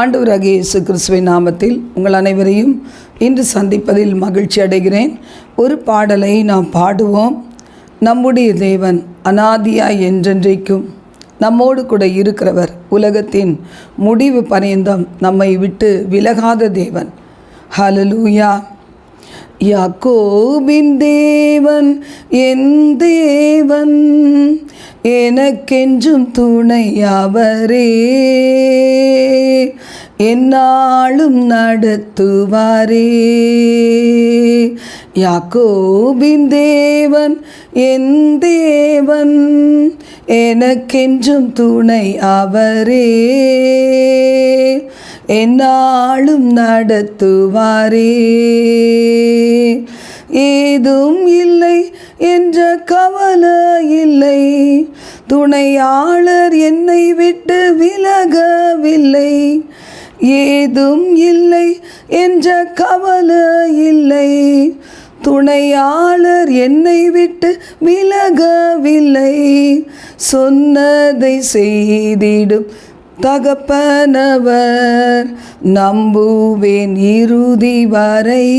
ஆண்டவராகிய இயேசு கிறிஸ்துவின் நாமத்தில் உங்கள் அனைவரையும் இன்று சந்திப்பதில் மகிழ்ச்சி அடைகிறேன். ஒரு பாடலை நாம் பாடுவோம். நம்முடைய தேவன் அனாதியாய் என்றென்றைக்கும் நம்மோடு கூட இருக்கிறவர். உலகத்தின் முடிவு பரியந்தம் நம்மை விட்டு விலகாத தேவன். ஹலலூயா யாக்கோபின் தேவன் என் தேவன் எனக்கென்றும் துணையவரே என்னாலும் நடத்துவாரே. யாக்கோபின் தேவன் என் தேவன் எனக்கென்றும் துணை அவரே. என்னாலும் நடத்துவாரே. ஏதும் இல்லை என்ற கவலை இல்லை. துணையாளர் என்னை விட்டு விலகவில்லை. ஏதும் இல்லை என்ற கவலை இல்லை. துணையாளர் என்னை விட்டு விலகவில்லை. சொன்னதை செய்திடும் தகப்பனவர் நம்புவேன் இறுதி வரை.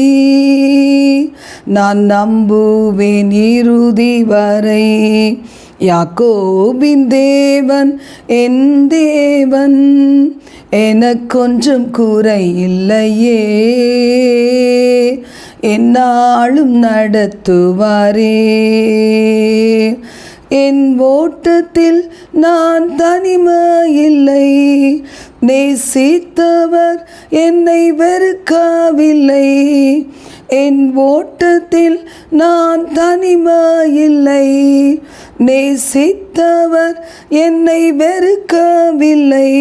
நான் நம்புவேன் இறுதி வரை. யாக்கோபின் தேவன் என் தேவன் எனக்கொன்றும் குறை இல்லையே என்னாலும் நடத்துவாரே. என் ஓட்டத்தில் நான் தனிமையில்லை. நேசித்தவர் என்னை வெறுக்கவில்லை. என் ஓட்டத்தில் நான் தனிமையில்லை. நேசித்தவர் என்னை வெறுக்கவில்லை.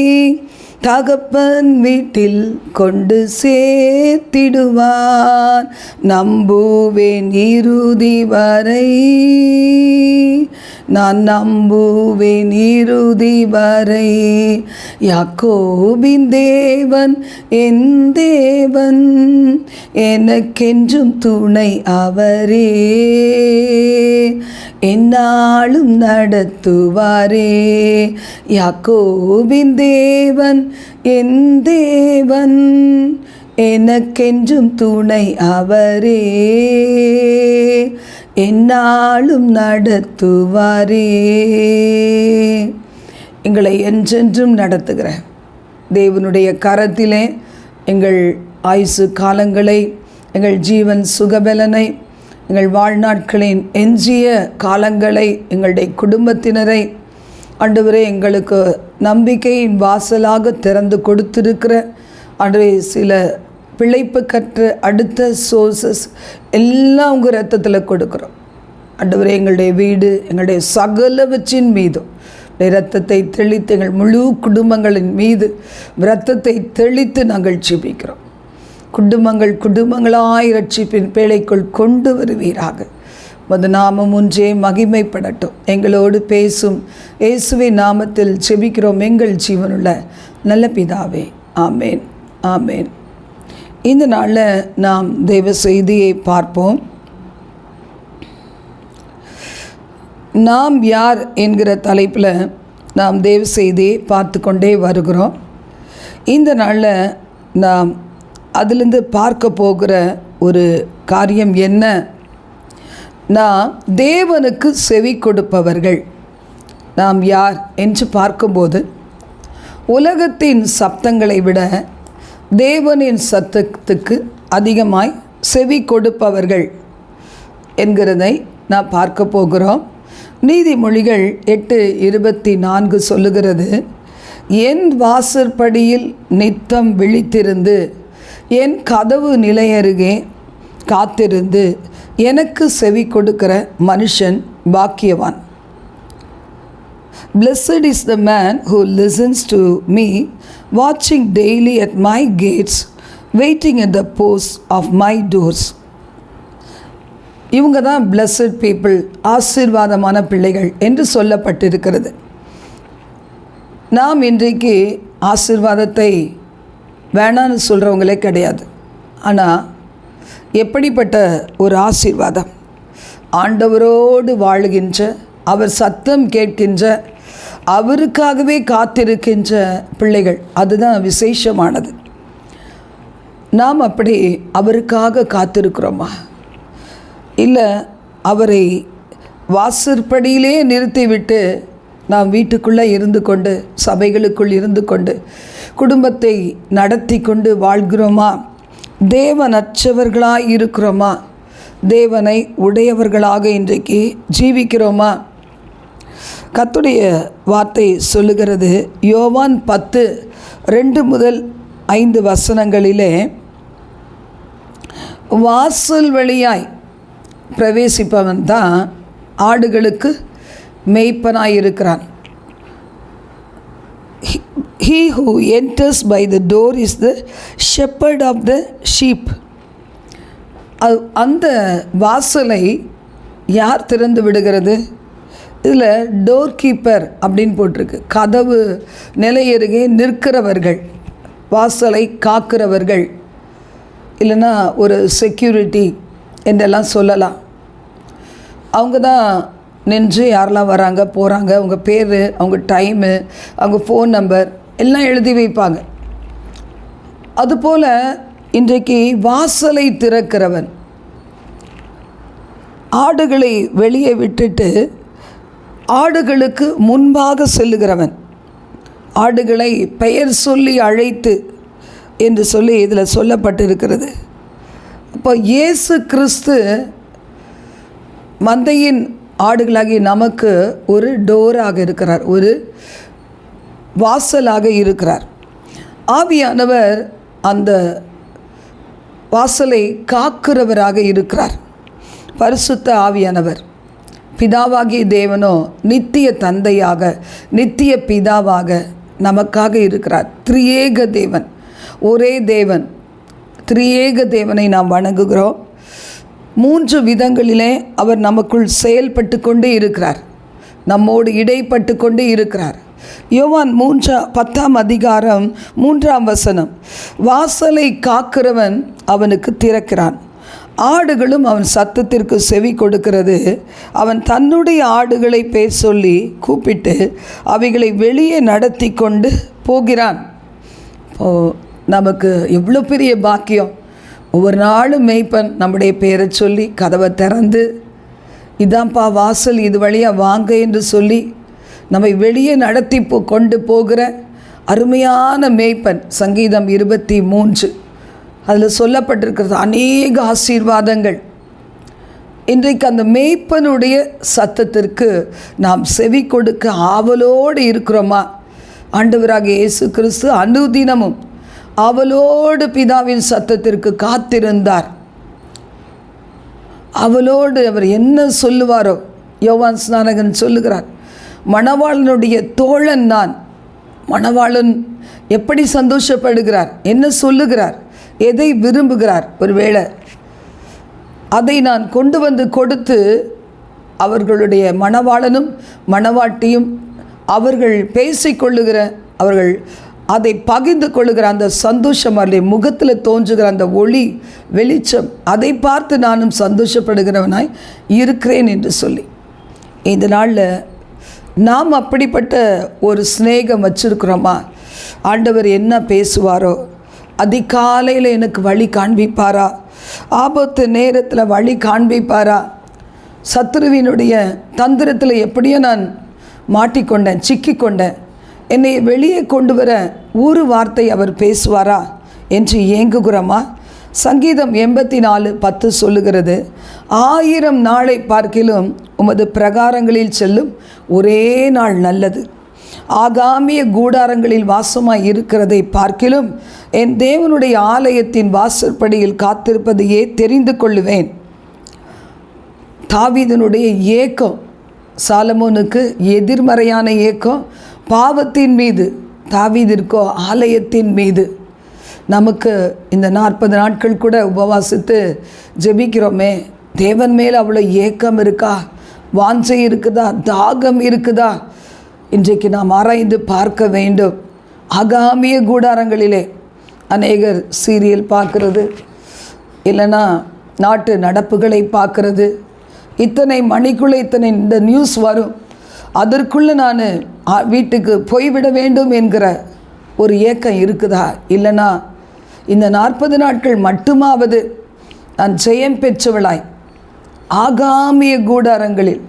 தகப்பன் வீட்டில் கொண்டு சேர்த்திடுவார். நம்புவேன் இறுதி வரை. நான் நம்புவேன் இறுதி வரை யாக்கோபின் தேவன் என் தேவன் எனக்கென்றும் துணை அவரே. என்னாலும் நடத்துவாரே. யாக்கோபின் தேவன் என் தேவன் எனக்கென்றும் துணை அவரே. என்னாலும் நடத்துவாரே. எங்களை என்றென்றும் நடத்துகிற தேவனுடைய கரத்திலே எங்கள் ஆயுசு காலங்களை எங்கள் ஜீவன் சுகபலனை எங்கள் வாழ்நாட்களின் எஞ்சிய காலங்களை எங்களுடைய குடும்பத்தினரை ஆண்டவரே எங்களுக்கு நம்பிக்கையின் வாசலாக திறந்து கொடுத்திருக்கிற அன்றே சில பிழைப்பு கற்று அடுத்த சோர்சஸ் எல்லாம் உங்கள் ரத்தத்தில் கொடுக்குறோம். ஆண்டவரே எங்களுடைய வீடு எங்களுடைய சகலவற்றின் மீதும் ரத்தத்தை தெளித்து எங்கள் முழு குடும்பங்களின் மீது ரத்தத்தை தெளித்து நாங்கள் ஜெபிக்கிறோம். குடும்பங்கள் குடும்பங்களாய் ரட்சிப்பின் பேழைக்குள் கொண்டு வருவீராக. மது நாமம் ஒன்றே மகிமைப்படட்டும். எங்களோடு பேசும் இயேசுவை நாமத்தில் செபிக்கிறோம் எங்கள் ஜீவனுள்ள நல்ல பிதாவே. ஆமேன். ஆமேன். இந்த நாளில் நாம் தெய்வ செய்தியை பார்ப்போம். நாம் யார் என்கிற தலைப்பில் நாம் தேவ செய்தியை பார்த்து கொண்டே வருகிறோம். இந்த நாளில் நாம் அதிலிருந்து பார்க்க போகிற ஒரு காரியம் என்ன? நாம் தேவனுக்கு செவி கொடுப்பவர்கள். நாம் யார் என்று பார்க்கும்போது உலகத்தின் சப்தங்களை விட தேவனின் சத்தத்துக்கு அதிகமாய் செவி கொடுப்பவர்கள் என்கிறதை நான் பார்க்க போகிறோம். நீதிமொழிகள் எட்டு இருபத்தி நான்கு சொல்லுகிறது என் வாசற்படியில் நித்தம் விழித்திருந்து என் கதவு நிலையருகே காத்திருந்து எனக்கு செவி கொடுக்கிற மனுஷன் பாக்கியவான். Blessed is the man who listens to me, watching daily at my gates, waiting at the posts of my doors. இவங்க தான் பிளஸட் பீப்புள் ஆசீர்வாதமான பிள்ளைகள் என்று சொல்லப்பட்டிருக்கிறது. நாம் இன்றைக்கு ஆசிர்வாதத்தை வேணான்னு சொல்கிறவங்களே கிடையாது. ஆனால் எப்படிப்பட்ட ஒரு ஆசீர்வாதம்? ஆண்டவரோடு வாழுகின்ற அவர் சத்தம் கேட்கின்ற அவருக்காகவே காத்திருக்கின்ற பிள்ளைகள். அதுதான் விசேஷமானது. நாம் அப்படி அவருக்காக காத்திருக்கிறோமா? இல்லை அவரை வாசற்படியிலே நிறுத்திவிட்டு நாம் வீட்டுக்குள்ளே இருந்து கொண்டு சபைகளுக்குள் இருந்து கொண்டு குடும்பத்தை நடத்தி கொண்டு வாழ்கிறோமா? தேவனற்றவர்களாக இருக்கிறோமா தேவனை உடையவர்களாக இன்றைக்கு ஜீவிக்கிறோமா? கத்துடைய வார்த்தை சொல்லுகிறது. யோவான் பத்து ரெண்டு முதல் ஐந்து வசனங்களிலே வாசல் வழியாய் பிரவேசிப்பவன் தான் ஆடுகளுக்கு மேய்ப்பனாய் இருக்கிறான் he who enters by the door is the shepherd of the sheep அந்த வாசலை யார் திறந்து விடுகிறது? இதில் டோர் கீப்பர் அப்படின்னு போட்டிருக்கு. கதவு நிலையருகே நிற்கிறவர்கள் வாசலை காக்கிறவர்கள் இல்லைன்னா ஒரு செக்யூரிட்டி என்றெல்லாம் சொல்லலாம். அவங்க தான் நின்று யாரெல்லாம் வராங்க போகிறாங்க அவங்க பேர் அவங்க டைமு அவங்க ஃபோன் நம்பர் எல்லாம் எழுதி வைப்பாங்க. அதுபோல் இன்றைக்கு வாசலை திறக்கிறவன் ஆடுகளை வெளியே விட்டுட்டு ஆடுகளுக்கு முன்பாக செல்லுகிறவன். ஆடுகளை பெயர் சொல்லி அழைத்து என்று சொல்லி இதில் சொல்லப்பட்டிருக்கிறது. இப்போ இயேசு கிறிஸ்து மந்தையின் ஆடுகளாகி நமக்கு ஒரு டோராக இருக்கிறார் ஒரு வாசலாக இருக்கிறார். ஆவியானவர் அந்த வாசலை காக்கிறவராக இருக்கிறார். பரிசுத்த ஆவியானவர். பிதாவாகிய தேவனோ நித்திய தந்தையாக நித்திய பிதாவாக நமக்காக இருக்கிறார். திரியேக தேவன் ஒரே தேவன். திரியேக தேவனை நாம் வணங்குகிறோம். மூன்று விதங்களிலே அவர் நமக்குள் செயல்பட்டு கொண்டே இருக்கிறார். நம்மோடு இடைப்பட்டு கொண்டே இருக்கிறார். யோவான் மூன்றா பத்தாம் அதிகாரம் மூன்றாம் வசனம் வாசலை காக்கிறவன் அவனுக்கு திறக்கிறான். ஆடுகளும் அவன் சத்தத்திற்கு செவி கொடுக்கிறது. அவன் தன்னுடைய ஆடுகளை பேர் சொல்லி கூப்பிட்டு அவைகளை வெளியே நடத்தி கொண்டு போகிறான். இப்போ நமக்கு எவ்வளோ பெரிய பாக்கியம். ஒவ்வொரு நாளும் மேய்ப்பன் நம்முடைய பேரை சொல்லி கதவை திறந்து இதான்ப்பா வாசல் இது வழியாக வாங்க என்று சொல்லி நம்மை வெளியே நடத்தி போ கொண்டு போகிற அருமையான மேய்ப்பன் சங்கீதம் இருபத்தி மூன்று. அதில் சொல்லப்பட்டிருக்கிறது அநேக ஆசீர்வாதங்கள். இன்றைக்கு அந்த மேய்ப்பனுடைய சத்தத்திற்கு நாம் செவி கொடுக்க ஆவலோடு இருக்கிறோமா? ஆண்டவராக இயேசு கிறிஸ்து அனுதினமும் அவளோடு பிதாவின் சத்தத்திற்கு காத்திருந்தார். அவளோடு அவர் என்ன சொல்லுவாரோ? யோவான் ஸ்நானகன் சொல்லுகிறார் மணவாளனுடைய தோழன் நான். மணவாளன் எப்படி சந்தோஷப்படுகிறார்? என்ன சொல்லுகிறார்? எதை விரும்புகிறார் ஒருவேளை அதை நான் கொண்டு வந்து கொடுத்து அவர்களுடைய மணவாளனும் மணவாட்டியும் அவர்கள் பேசிக்கொள்ளுகிற அவர்கள் அதை பகிர்ந்து கொள்ளுகிற அந்த சந்தோஷம் அவருடைய முகத்தில் தோன்றுகிற அந்த ஒளி வெளிச்சம் அதை பார்த்து நானும் சந்தோஷப்படுகிறவனாய் இருக்கிறேன் என்று சொல்லி. இந்த நாளில் நாம் அப்படிப்பட்ட ஒரு சிநேகம் வச்சுருக்கிறோமா? ஆண்டவர் என்ன பேசுவாரோ அதிகாலையில் எனக்கு வழி காண்பிப்பாரா? ஆபத்து நேரத்தில் வழி காண்பிப்பாரா? சத்ருவினுடைய தந்திரத்தில் எப்படியோ நான் மாட்டிக்கொண்டேன் சிக்கிக்கொண்டேன். என்னை வெளியே கொண்டு வர ஒரு வார்த்தை அவர் பேசுவாரா என்று ஏங்குகிறோமா? சங்கீதம் எண்பத்தி நாலு பத்து சொல்லுகிறது ஆயிரம் நாளை பார்க்கிலும் உமது பிரகாரங்களில் செல்லும் ஒரே நாள் நல்லது. ஆகாமிய கூடாரங்களில் வாசமாய் இருக்கிறதை பார்க்கிலும் என் தேவனுடைய ஆலயத்தின் வாசற்படியில் காத்திருப்பதையே தெரிந்து கொள்ளுவேன். தாவீதனுடைய ஏக்கம் சாலமோனுக்கு எதிர்மறையான ஏக்கம் பாவத்தின் மீது தாவிதிற்கோ ஆலயத்தின் மீது. நமக்கு இந்த நாற்பது நாட்கள் கூட உபவாசித்து ஜெபிக்கிறோமே தேவன் மேல் அவ்வளோ ஏக்கம் இருக்கா? வாஞ்சை இருக்குதா? தாகம் இருக்குதா? இன்றைக்கு நாம் ஆராய்ந்து பார்க்க வேண்டும். ஆகாமிய கூடாரங்களிலே அநேகர் சீரியல் பார்க்கறது. இல்லைன்னா நாட்டு நடப்புகளை பார்க்குறது. இத்தனை மணிக்குள்ளே இத்தனை இந்த நியூஸ் வரும். அதற்குள்ளே நான் வீட்டுக்கு போய்விட வேண்டும் என்கிற ஒரு ஏக்கம் இருக்குதா? இல்லைனா இந்த நாற்பது நாட்கள் மட்டுமாவது நான் ஜெயம் பெற்றவளாய் ஆகாமிய கூடாரங்களில்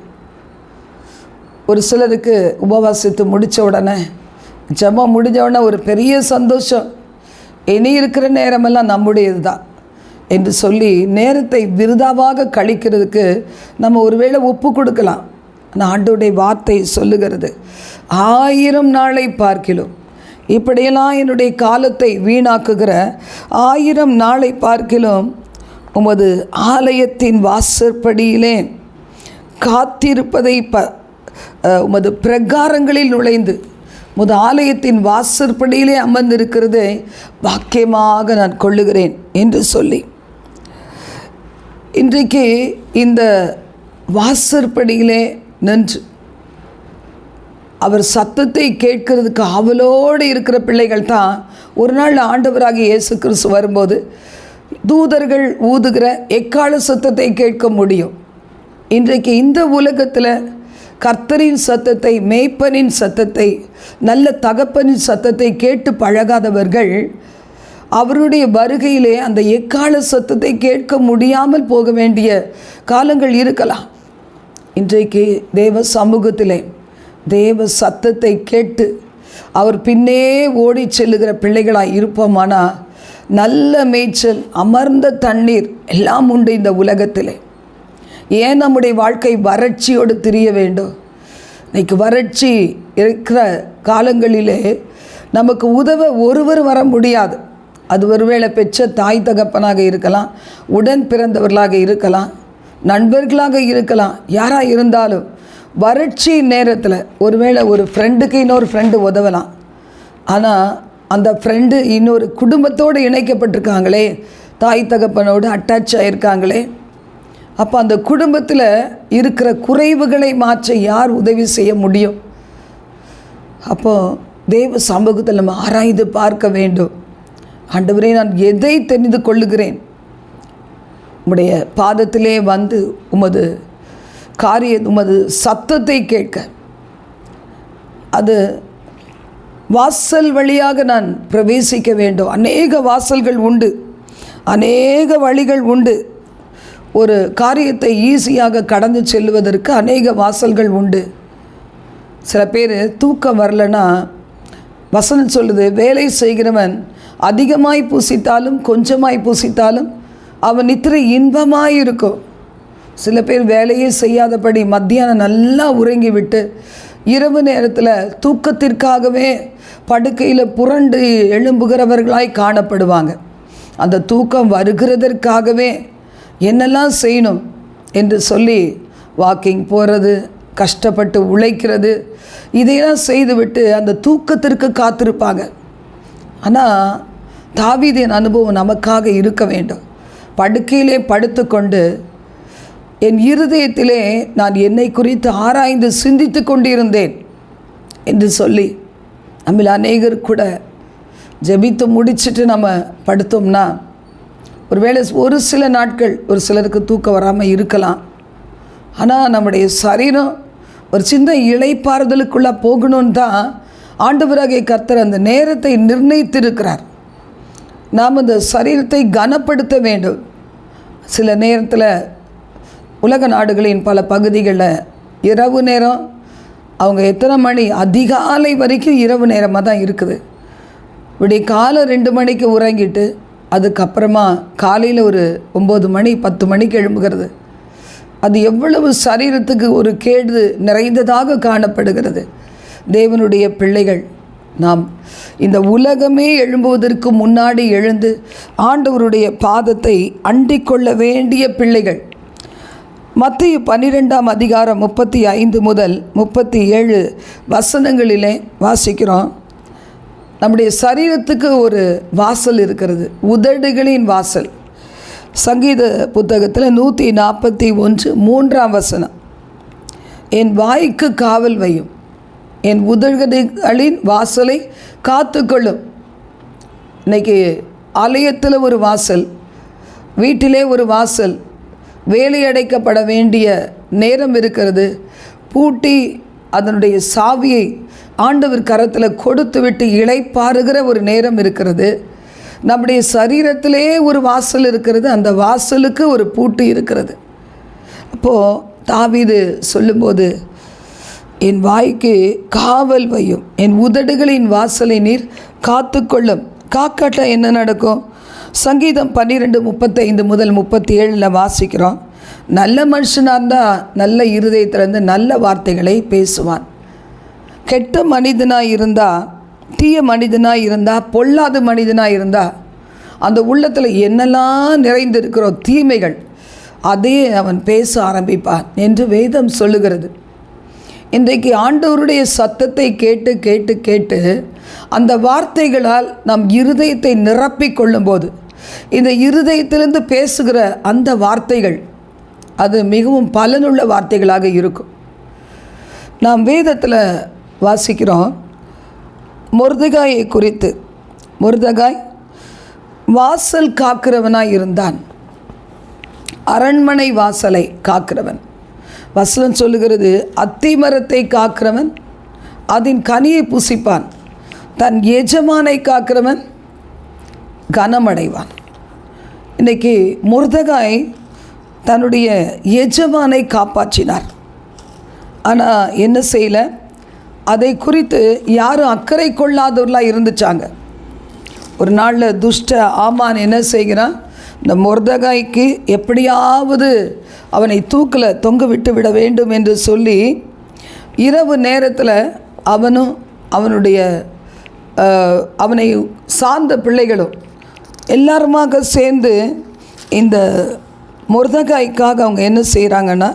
ஒரு சிலருக்கு உபவாசித்து முடித்த உடனே ஜெபம் முடிஞ்ச உடனே ஒரு பெரிய சந்தோஷம். இனி இருக்கிற நேரமெல்லாம் நம்முடையது தான் என்று சொல்லி நேரத்தை விருதாவாக கழிக்கிறதுக்கு நம்ம ஒருவேளை ஒப்பு கொடுக்கலாம். ஆனால் ஆண்டோடைய வார்த்தை சொல்லுகிறது ஆயிரம் நாளை பார்க்கிலும். இப்படியெல்லாம் என்னுடைய காலத்தை வீணாக்குகிற ஆயிரம் நாளை பார்க்கிலும் உமது ஆலயத்தின் வாசற்படியிலே காத்திருப்பதை ப உமது பிரகாரங்களில் நுழைந்து உமது ஆலயத்தின் வாசற்படியிலே அமர்ந்திருக்கிறதே வாக்கியமாக நான் கொள்ளுகிறேன் என்று சொல்லி. இன்றைக்கு இந்த வாசற்படியிலே நின்று அவர் சத்தத்தை கேட்கறதுக்கு அவலோடு இருக்கிற பிள்ளைகள் தான் ஒரு நாள் ஆண்டவராக இயேசு கிறிஸ்து வரும்போது தூதர்கள் ஊதுகிற எக்கால சத்தத்தை கேட்க முடியும்? இன்றைக்கு இந்த உலகத்தில் கர்த்தரின் சத்தத்தை மேய்ப்பனின் சத்தத்தை நல்ல தகப்பனின் சத்தத்தை கேட்டு பழகாதவர்கள் அவருடைய வருகையிலே அந்த எக்கால சத்தத்தை கேட்க முடியாமல் போக வேண்டிய காலங்கள் இருக்கலாம். இன்றைக்கு தேவ சமூகத்திலே தேவ சத்தத்தை கேட்டு அவர் பின்னே ஓடிச் செல்லுகிற பிள்ளைகளாக இருப்போமானா நல்ல மேய்ச்சல் அமர்ந்த தண்ணீர் எல்லாம் உண்டு இந்த உலகத்திலே. ஏன் நம்முடைய வாழ்க்கை வறட்சியோடு திரிய வேண்டும்? இன்னைக்கு வறட்சி இருக்கிற காலங்களிலே நமக்கு உதவ ஒருவர் வர முடியாது. அது ஒருவேளை பெற்ற தாய் தகப்பனாக இருக்கலாம் உடன் பிறந்தவர்களாக இருக்கலாம் நண்பர்களாக இருக்கலாம் யாராக இருந்தாலும் வறட்சி நேரத்தில் ஒருவேளை ஒரு ஃப்ரெண்டுக்கு இன்னொரு ஃப்ரெண்டு உதவலாம். ஆனால் அந்த ஃப்ரெண்டு இன்னொரு குடும்பத்தோடு இணைக்கப்பட்டிருக்காங்களே தாய் தகப்பனோடு அட்டாச் ஆகியிருக்காங்களே அப்போ அந்த குடும்பத்தில் இருக்கிற குறைவுகளை மாற்ற யார் உதவி செய்ய முடியும்? அப்போது தேவ சமூகத்தில் நம்ம ஆராய்ந்து பார்க்க வேண்டும். ஆண்டவரே நான் எதை தெரிந்து கொள்ளுகிறேன்? உம்முடைய பாதத்திலே வந்து உமது காரிய உமது சத்தத்தை கேட்க. அது வாசல் வழியாக நான் பிரவேசிக்க வேண்டும். அநேக வாசல்கள் உண்டு. அநேக வழிகள் உண்டு. ஒரு காரியத்தை ஈஸியாக கடந்து செல்வதற்கு அநேக வாசல்கள் உண்டு. சில பேர் தூக்கம் வரலன்னா வசனம் சொல்லுது வேலை செய்கிறவன் அதிகமாய் பூசித்தாலும் கொஞ்சமாய் பூசித்தாலும் அவன் நித்திரை இன்பமாக இருக்கும். சில பேர் வேலையே செய்யாதபடி மத்தியானம் நல்லா உறங்கி விட்டு இரவு நேரத்தில் தூக்கத்திற்காகவே படுக்கையில் புரண்டு எழும்புகிறவர்களாய் காணப்படுவாங்க. அந்த தூக்கம் வருகிறதற்காகவே என்னெல்லாம் செய்யணும் என்று சொல்லி வாக்கிங் போகிறது கஷ்டப்பட்டு உழைக்கிறது இதையெல்லாம் செய்துவிட்டு அந்த தூக்கத்திற்கு காத்திருப்பாங்க. ஆனால் தாவீதின் அனுபவம் நமக்காக இருக்க வேண்டும். படுக்கையிலே படுத்துக்கொண்டு என் இருதயத்திலே நான் என்னை குறித்து ஆராய்ந்து சிந்தித்து கொண்டிருந்தேன் என்று சொல்லி நம்மில் அநேகர் கூட ஜெபித்து முடிச்சிட்டு நம்ம படுத்தோம்னா ஒருவேளை ஒரு சில நாட்கள் ஒரு சிலருக்கு தூக்கம் வராமல் இருக்கலாம். ஆனால் நம்முடைய சரீரம் ஒரு சின்ன இழைப்பாறுதலுக்குள்ளே போகணுன்னு தான் ஆண்டவராகிய கர்த்தர் அந்த நேரத்தை நிர்ணயித்திருக்கிறார். நாம் அந்த சரீரத்தை கனப்படுத்த வேண்டும். சில நேரத்தில் உலக நாடுகளின் பல பகுதிகளில் இரவு நேரம் அவங்க எத்தனை மணி அதிகாலை வரைக்கும் இரவு நேரமாக தான் இருக்குது. இப்படி காலை ரெண்டு மணிக்கு உறங்கிட்டு அதுக்கப்புறமா காலையில் ஒரு ஒம்பது மணி பத்து மணிக்கு எழும்புகிறது. அது எவ்வளவு சரீரத்துக்கு ஒரு கேடு நிறைந்ததாக காணப்படுகிறது. தேவனுடைய பிள்ளைகள் நாம் இந்த உலகமே எழும்புவதற்கு முன்னாடி எழுந்து ஆண்டவருடைய பாதத்தை அண்டிக்கொள்ள வேண்டிய பிள்ளைகள். மத்திய பன்னிரெண்டாம் அதிகாரம் முப்பத்தி ஐந்து முதல் முப்பத்தி ஏழு வசனங்களிலே வாசிக்கிறோம். நம்முடைய சரீரத்துக்கு ஒரு வாசல் இருக்கிறது. உதடுகளின் வாசல். சங்கீத புத்தகத்தில் நூற்றி நாற்பத்தி ஒன்று மூன்றாம் வசனம். என் வாய்க்கு காவல் வையும். என் உதடுகளின் வாசலை காத்துக்கொள்ளும். இன்னைக்கு ஆலயத்தில் ஒரு வாசல் வீட்டிலே ஒரு வாசல் வேலையடைக்கப்பட வேண்டிய நேரம் இருக்கிறது. பூட்டி அதனுடைய சாவியை ஆண்டவர் கரத்தில் கொடுத்து விட்டு இழைப்பாருகிற ஒரு நேரம் இருக்கிறது. நம்முடைய சரீரத்திலே ஒரு வாசல் இருக்கிறது. அந்த வாசலுக்கு ஒரு பூட்டு இருக்கிறது. அப்போது தாவிது சொல்லும்போது என் வாய்க்கு காவல் வையும். என் உதடுகளின் வாசலை நீர் காத்துக்கொள்ளும். காக்காட்ட என்ன நடக்கும்? சங்கீதம் பன்னிரெண்டு முப்பத்தைந்து முதல் முப்பத்தி ஏழில் வாசிக்கிறோம். நல்ல மனுஷனாக இருந்தால் நல்ல இருதயத்திலிருந்து நல்ல வார்த்தைகளை பேசுவான். கெட்ட மனிதனாக இருந்தால் தீய மனிதனாக இருந்தால் பொல்லாத மனிதனாக இருந்தால் அந்த உள்ளத்தில் என்னெல்லாம் நிறைந்திருக்கிறோ தீமைகள் அதே அவன் பேச ஆரம்பிப்பான் என்று வேதம் சொல்லுகிறது. இன்றைக்கு ஆண்டவருடைய சத்தத்தை கேட்டு கேட்டு கேட்டு அந்த வார்த்தைகளால் நம் இருதயத்தை நிரப்பி கொள்ளும்போது இந்த இருதயத்திலிருந்து பேசுகிற அந்த வார்த்தைகள் அது மிகவும் பலனுள்ள வார்த்தைகளாக இருக்கும். நாம் வேதத்தில் வாசிக்கிறோம். முருதகாயை குறித்து. முருதகாய் வாசல் காக்கிறவனாக இருந்தான். அரண்மனை வாசலை காக்கிறவன். வசலன் சொல்லுகிறது அத்தி மரத்தை காக்கிறவன் அதன் கனியை புசிப்பான். தன் எஜமானை காக்கிறவன் கனமடைவான். இன்றைக்கி முருதகாய் தன்னுடைய எஜமானை காப்பாற்றினார். ஆனால் என்ன செய்யலை? அதை குறித்து யாரும் அக்கறை கொள்ளாதவர்களாக இருந்துச்சாங்க. ஒரு நாளில் துஷ்ட ஆமான் என்ன செய்கிறான்? இந்த முருதகாய்க்கு எப்படியாவது அவனை தூக்கில் தொங்க விட்டு விட வேண்டும் என்று சொல்லி இரவு நேரத்தில் அவனும் அவனுடைய அவனை சார்ந்த பிள்ளைகளும் எல்லாருமாக சேர்ந்து இந்த முருதகாய்க்காக அவங்க என்ன செய்கிறாங்கன்னா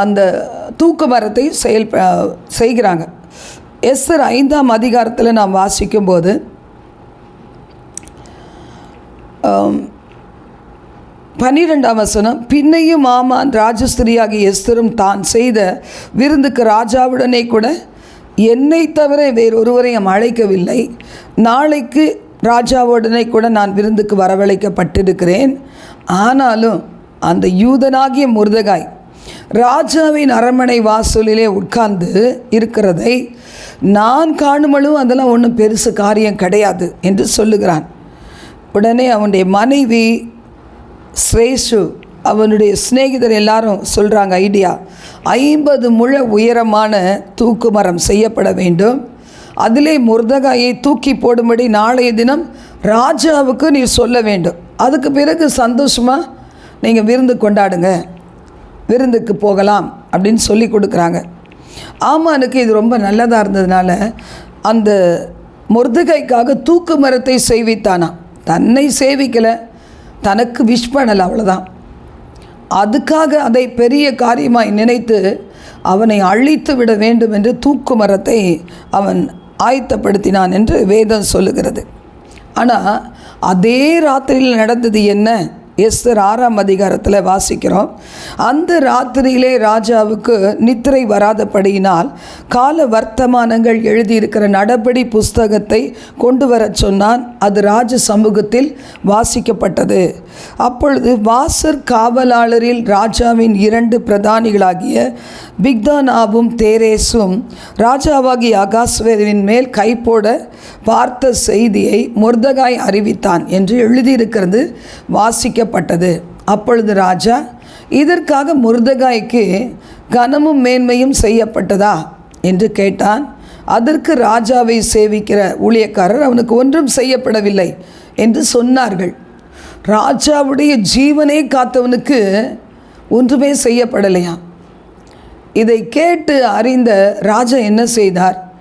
அந்த தூக்க மரத்தை செயல் செய்கிறாங்க. எஸ்ஆர் ஐந்தாம் அதிகாரத்தில் நாம் வாசிக்கும்போது பன்னிரெண்டாம் வசனம் பின்னையும் ஆமான் ராஜஸ்திரியாகி எஸ்தரும் தான் செய்த விருந்துக்கு ராஜாவுடனே கூட என்னை தவிர வேறொருவரையும் அழைக்கவில்லை. நாளைக்கு ராஜாவுடனே கூட நான் விருந்துக்கு வரவழைக்கப்பட்டிருக்கிறேன். ஆனாலும் அந்த யூதனாகிய முருதகாய் ராஜாவின் அரண்மனை வாசலிலே உட்கார்ந்து இருக்கிறதை நான் காணுமளவும் அதெல்லாம் ஒன்றும் பெருசு காரியம் கிடையாது என்று சொல்லுகிறான். உடனே அவனுடைய மனைவி ஸ்ரேஷு அவனுடைய சிநேகிதர் எல்லாரும் சொல்கிறாங்க ஐடியா ஐம்பது முழ உயரமான தூக்கு மரம் செய்யப்பட வேண்டும். அதிலே முருதகாயை தூக்கி போடும்படி நாளைய தினம் ராஜாவுக்கு நீ சொல்ல வேண்டும். அதுக்கு பிறகு சந்தோஷமாக நீங்கள் விருந்து கொண்டாடுங்க. விருந்துக்கு போகலாம் அப்படின்னு சொல்லி கொடுக்குறாங்க. ஆமானுக்கு இது ரொம்ப நல்லதாக இருந்ததுனால அந்த முருதுகைக்காக தூக்கு மரத்தை சேவித்தானா. தன்னை சேவிக்கலை. தனக்கு விஷ் பண்ணலை அவ்வளோதான் அதுக்காக அதை பெரிய காரியமாய் நினைத்து அவனை அழித்து விட வேண்டும் என்று தூக்கு மரத்தை அவன் ஆயத்தப்படுத்தினான் என்று வேதம் சொல்லுகிறது. ஆனால் அதே ராத்திரியில் நடந்தது என்ன? எஸ்தர் ஆறாம் அதிகாரத்தில் வாசிக்கிறோம். அந்த ராத்திரியிலே ராஜாவுக்கு நித்திரை வராதபடியினால் கால வர்த்தமானங்கள் எழுதியிருக்கிற நடபடி புஸ்தகத்தை கொண்டு வரச் சொன்னான். அது ராஜ சமூகத்தில் வாசிக்கப்பட்டது. அப்பொழுது வாசற் காவலாளரில் ராஜாவின் இரண்டு பிரதானிகளாகிய பிக்தானாவும் தேரேசும் ராஜாவாகிய அகாஸ்வேரின் மேல் கைப்போட பார்த்த செய்தியை முர்தகாய் அறிவித்தான் என்று எழுதியிருக்கிறது வாசிக்கப்பட்டது. அப்பொழுது ராஜா இதற்காக முர்தகாய்க்கு கனமும் மேன்மையும் செய்யப்பட்டதா? என்று கேட்டான். அதற்கு ராஜாவை சேவிக்கிற ஊழியக்காரர் அவனுக்கு ஒன்றும் செய்யப்படவில்லை என்று சொன்னார்கள். ராஜாவுடைய ஜீவனை காத்தவனுக்கு ஒன்றுமே செய்யப்படலையா இதை கேட்டு அறிந்த ராஜா என்ன செய்தார்?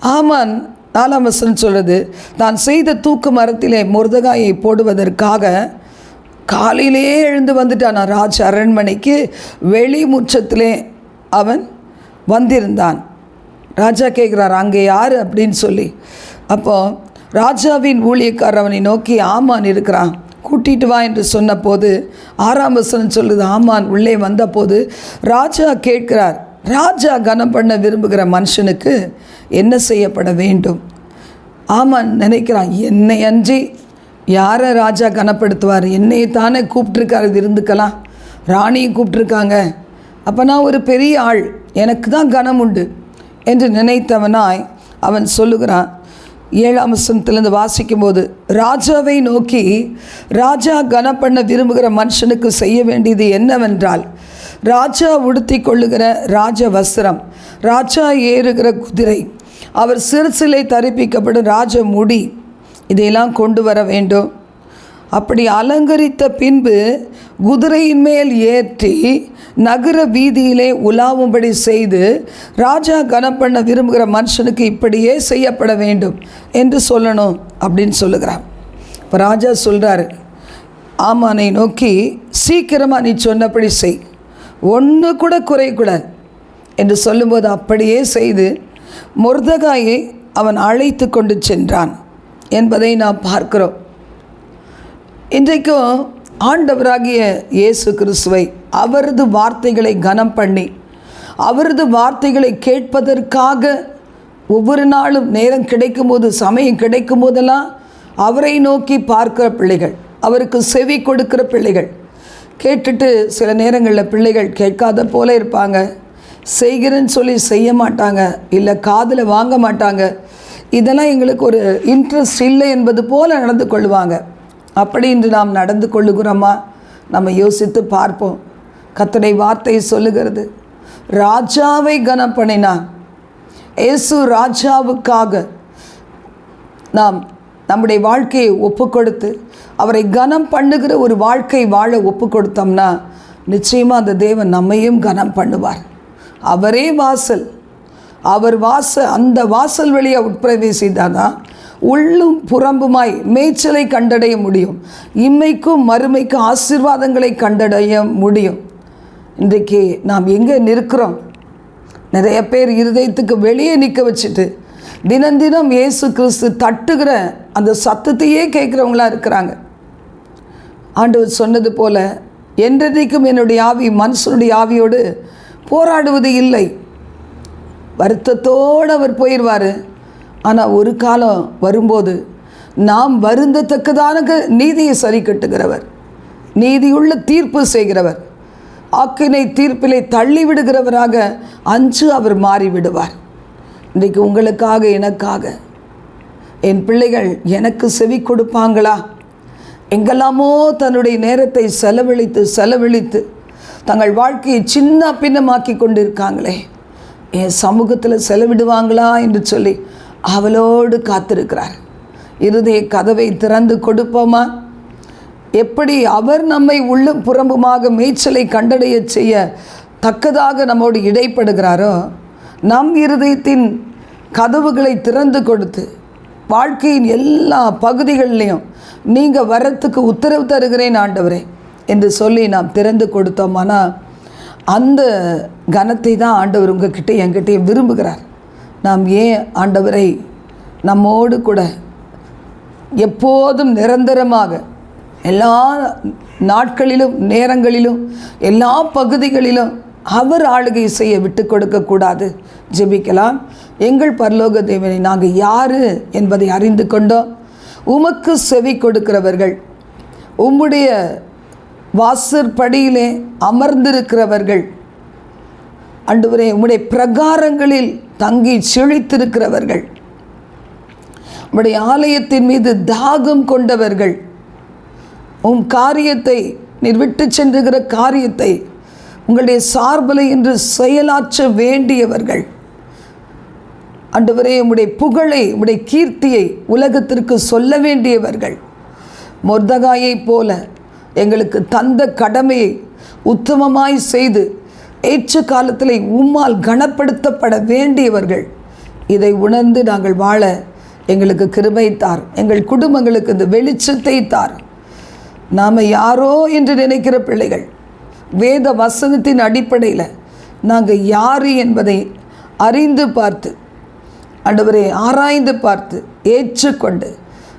ஆமான் நாலாம் வசனம் சொல்கிறது தான் செய்த தூக்கு மரத்திலே முருதகாயை போடுவதற்காக காலையிலே எழுந்து வந்துட்டான் ராஜ. அரண்மனைக்கு வெளி முற்றத்திலே அவன் வந்திருந்தான். ராஜா கேட்குறார் அங்கே யார்? அப்படின்னு சொல்லி. அப்போ ராஜாவின் ஊழியக்காரர் அவனை நோக்கி ஆமான் இருக்கிறான். கூட்டிட்டு வா என்று சொன்னபோது ஆறாம் வசனம் சொல்லுது ஆமான் உள்ளே வந்தபோது ராஜா கேட்கிறார் ராஜா கனம் பண்ண விரும்புகிற மனுஷனுக்கு என்ன செய்யப்பட வேண்டும்? ஆமான் நினைக்கிறான் என்னை அன்றி யாரை ராஜா கனப்படுத்துவார்? என்னை தானே கூப்பிட்ருக்காரு விருந்துக்கலாம் ராணியும் கூப்பிட்ருக்காங்க அப்போ நான் ஒரு பெரிய ஆள் எனக்கு தான் கனம் உண்டு என்று நினைத்தவனாய் அவன் சொல்லுகிறான் ஏழாம் வசனத்திலிருந்து வாசிக்கும்போது ராஜாவை நோக்கி ராஜா கனம் பண்ண விரும்புகிற மனுஷனுக்கு செய்ய வேண்டியது என்னவென்றால் ராஜா உடுத்தி கொள்ளுகிற ராஜ வஸ்திரம் ராஜா ஏறுகிற குதிரை அவர் சிறுசிலை தரிப்பிக்கப்படும் ராஜ முடி இதையெல்லாம் கொண்டு வர வேண்டும். அப்படி அலங்கரித்த பின்பு குதிரையின் மேல் ஏற்றி நகர வீதியிலே உலாவும்படி செய்து ராஜா கனம் பண்ண விரும்புகிற மனுஷனுக்கு இப்படியே செய்யப்பட வேண்டும் என்று சொல்லணும் அப்படின்னு சொல்லுகிறான் இப்போ ராஜா சொல்கிறாரு ஆமானை நோக்கி சீக்கிரமாக நீ சொன்னபடி செய். ஒன்று கூட குறையக்கூடாது என்று சொல்லும்போது அப்படியே செய்து முர்தகாயை அவன் அழைத்து கொண்டு சென்றான் என்பதை நாம் பார்க்கிறோம். இன்றைக்கும் ஆண்டவராகிய இயேசு கிறிஸ்துவை அவரது வார்த்தைகளை கனம் பண்ணி அவரது வார்த்தைகளை கேட்பதற்காக ஒவ்வொரு நாளும் நேரம் கிடைக்கும்போது சமயம் கிடைக்கும் போதெல்லாம் அவரை நோக்கி பார்க்கிற பிள்ளைகள் அவருக்கு செவி கொடுக்கிற பிள்ளைகள் கேட்டுட்டு சில நேரங்களில் பிள்ளைகள் கேட்காத போல இருப்பாங்க. செய்கிறேன்னு சொல்லி செய்ய மாட்டாங்க இல்லை காதில் வாங்க மாட்டாங்க. இதெல்லாம் எங்களுக்கு ஒரு இன்ட்ரெஸ்ட் இல்லை என்பது போல நடந்து கொள்வாங்க. அப்படி இன்று நாம் நடந்து கொள்ளுகிறோமா நம்ம யோசித்து பார்ப்போம். கத்தனை வார்த்தை சொல்லுகிறது ராஜாவை கனம் இயேசு ராஜாவுக்காக நாம் நம்முடைய வாழ்க்கையை ஒப்பு கொடுத்து அவரை கனம் பண்ணுகிற ஒரு வாழ்க்கை வாழ ஒப்பு கொடுத்தோம்னா நிச்சயமாக அந்த தேவன் நம்மையும் கனம் பண்ணுவார். அவரே வாசல். அவர் வாச அந்த வாசல் வழியாக உட்பிரவேசித்தாதான் உள்ளும் புறம்புமாய் மேய்ச்சலை கண்டடைய முடியும். இம்மைக்கும் மறுமைக்கும் ஆசீர்வாதங்களை கண்டடைய முடியும். இன்றைக்கு நாம் எங்கே நிற்கிறோம்? நிறைய பேர் இருதயத்துக்கு வெளியே நிற்க வச்சுட்டு தினம் தினம் இயேசு கிறிஸ்து தட்டுகிற அந்த சத்தத்தையே கேட்குறவங்களா இருக்கிறாங்க. ஆண்டவர் சொன்னது போல் என்றென்றைக்கும் என்னுடைய ஆவி மனுஷனுடைய ஆவியோடு போராடுவது இல்லை. வருத்தத்தோடு அவர் போயிடுவார். ஆனால் ஒரு காலம் வரும்போது நாம் வருந்தத்தக்கதான நீதியை சரி கட்டுகிறவர். நீதியுள்ள தீர்ப்பு செய்கிறவர். ஆக்கினை தீர்ப்பிலை தள்ளி விடுகிறவராக அஞ்சு அவர் மாறிவிடுவார் இன்றைக்கு உங்களுக்காக எனக்காக என் பிள்ளைகள் எனக்கு செவி கொடுப்பாங்களா? எங்கெல்லாமோ தன்னுடைய நேரத்தை செலவழித்து செலவழித்து தங்கள் வாழ்க்கையை சின்ன பின்னமாக்கி கொண்டிருக்காங்களே. என் சமூகத்தில் செலவிடுவாங்களா என்று சொல்லி அவளோடு காத்திருக்கிறார். இருதய கதவை திறந்து கொடுப்போமா? எப்படி அவர் நம்மை உள்ளும் புறம்புமாக மேய்ச்சலை கண்டடைய செய்ய தக்கதாக நம்மோடு இடைப்படுகிறாரோ நம் இருதயத்தின் கதவுகளை திறந்து கொடுத்து வாழ்க்கையின் எல்லா பகுதிகள்லையும் நீங்கள் வரத்துக்கு உத்தரவு தருகிறேன் ஆண்டவரே என்று சொல்லி நாம் திறந்து கொடுத்தோமானா அந்த கனத்தை தான் ஆண்டவர் உங்ககிட்ட என்கிட்டயும் விரும்புகிறார். நாம் ஏன் ஆண்டவரை நம்மோடு கூட எப்போதும் நிரந்தரமாக எல்லா நாட்களிலும் நேரங்களிலும் எல்லா பகுதிகளிலும் அவர் ஆளுகை செய்ய விட்டு கொடுக்கக்கூடாது ஜெபிக்கலாம். எங்கள் பரலோக தேவனை நாங்கள் யார் என்பதை அறிந்து கொண்டோம். உமக்கு செவி கொடுக்கிறவர்கள் உம்முடைய வாசற்படியிலே அமர்ந்திருக்கிறவர்கள் அன்றுவரே உம்முடைய பிரகாரங்களில் தங்கி செழித்திருக்கிறவர்கள். உம்முடைய ஆலயத்தின் மீது தாகம் கொண்டவர்கள். உம் காரியத்தை நீர் விட்டு சென்றுகிற காரியத்தை உங்களுடைய சார்பலை என்று செயலாற்ற வேண்டியவர்கள். அன்றுவரே உம்முடைய புகழை உம்முடைய கீர்த்தியை உலகத்திற்கு சொல்ல வேண்டியவர்கள். மொர்தகாயைப் போல எங்களுக்கு தந்த கடமையை உத்தமமாய் செய்து ஏற்ற காலத்தில் உம்மால் கனப்படுத்தப்பட வேண்டியவர்கள். இதை உணர்ந்து நாங்கள் வாழ எங்களுக்கு கிருபை தார். எங்கள் குடும்பங்களுக்கு இந்த வெளிச்சத்தை தார். நாம் யாரோ என்று நினைக்கிற பிள்ளைகள் வேத வசனத்தின் அடிப்படையில் நாங்கள் யார் என்பதை அறிந்து பார்த்து ஆண்டவரை ஆராய்ந்து பார்த்து ஏற்றுக்கொண்டு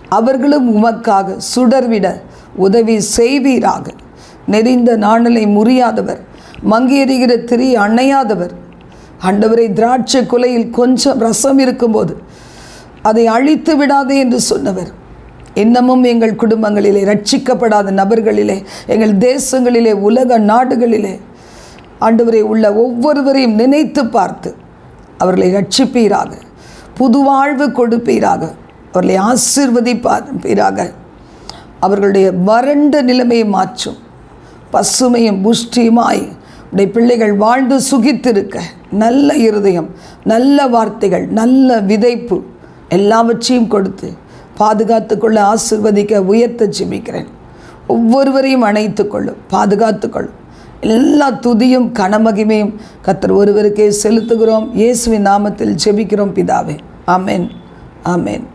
அவர்களும் உமக்காக சுடர்விட உதவி செய்வீராக. நெறிந்த நாணலை முறியாதவர் மங்கி எறிகிற திரி அணையாதவர் ஆண்டவரை திராட்சை குலையில் கொஞ்சம் ரசம் இருக்கும்போது அதை அழித்து விடாதே என்று சொன்னவர். இன்னமும் எங்கள் குடும்பங்களிலே ரட்சிக்கப்படாத நபர்களிலே எங்கள் தேசங்களிலே உலக நாடுகளிலே ஆண்டவரை உள்ள ஒவ்வொருவரையும் நினைத்து பார்த்து அவர்களை ரட்சிப்பீராக புது வாழ்வு கொடுப்பீராக அவர்களை ஆசிர்வதிப்பீராக அவர்களுடைய வறண்ட நிலைமையை மாற்றும் பசுமையும் புஷ்டியுமாய் உடைய பிள்ளைகள் வாழ்ந்து சுகித்திருக்க. நல்ல இருதயம் நல்ல வார்த்தைகள் நல்ல விதைப்பு எல்லாவற்றையும் கொடுத்து பாதுகாத்து கொள்ள ஆசிர்வதிக்க உயர்த்த ஜெபிக்கிறேன். ஒவ்வொருவரையும் அணைத்து கொள்ளும் பாதுகாத்து கொள்ளும் எல்லா துதியும் கனமகிமையும் கத்தர் ஒருவருக்கே செலுத்துகிறோம். இயேசுவின் நாமத்தில் ஜெபிக்கிறோம் பிதாவே. ஆமென் ஆமென்.